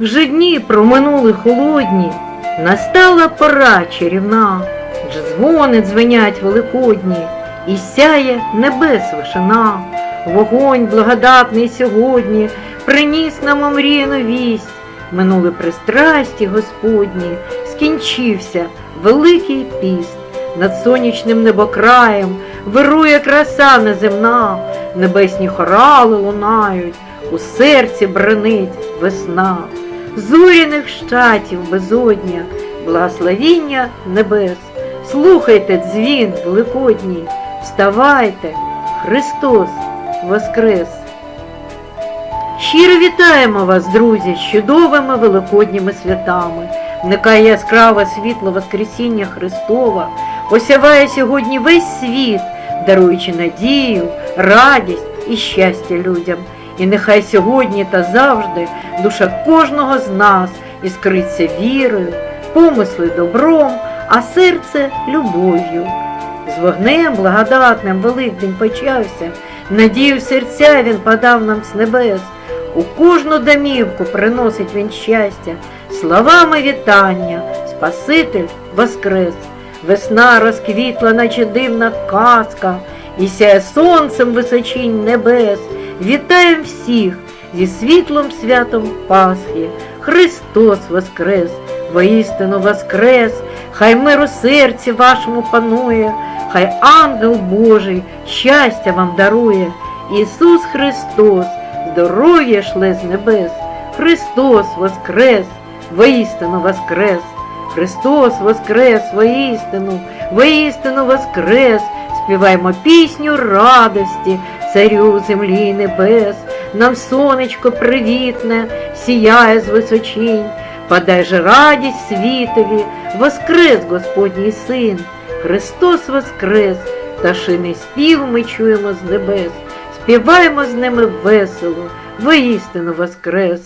Вже дні проминули холодні, настала пора чарівна, дзвони дзвенять великодні, і сяє небес вишина. Вогонь благодатний сьогодні приніс нам омріяну вість. Минули пристрасті Господні, скінчився великий піст. Над сонячним небокраєм вирує краса неземна, небесні хорали лунають, у серці бренить весна, зоряних щатів безодня, благословіння небес. Слухайте дзвін великодній, вставайте, Христос Воскрес! Щиро вітаємо вас, друзі, з чудовими великодніми святами. Нехай яскраве світло Воскресіння Христова осяває сьогодні весь світ, даруючи надію, радість і щастя людям. І нехай сьогодні та завжди душа кожного з нас іскриться вірою, помисли добром, а серце любов'ю. З вогнем благодатним Великдень почався, надію серця він подав нам з небес. У кожну домівку приносить він щастя, словами вітання, Спаситель воскрес. Весна розквітла, наче дивна казка, і сяє сонцем височінь небес. Вітаєм всіх зі світлом святом Пасхи. Христос воскрес, воістину воскрес, хай мир у серці вашому панує, хай ангел Божий щастя вам дарує. Ісус Христос, здоров'я шле з небес. Христос воскрес, воістину воскрес. Христос воскрес, воістину, воістину воскрес. Співаємо пісню радості, царю землі небес. Нам сонечко привітне, сіяє з височинь. Подай же радість світові, воскрес Господній син. Христос воскрес, пташиний спів ми чуємо з небес. Співаємо з ними весело, воістину воскрес.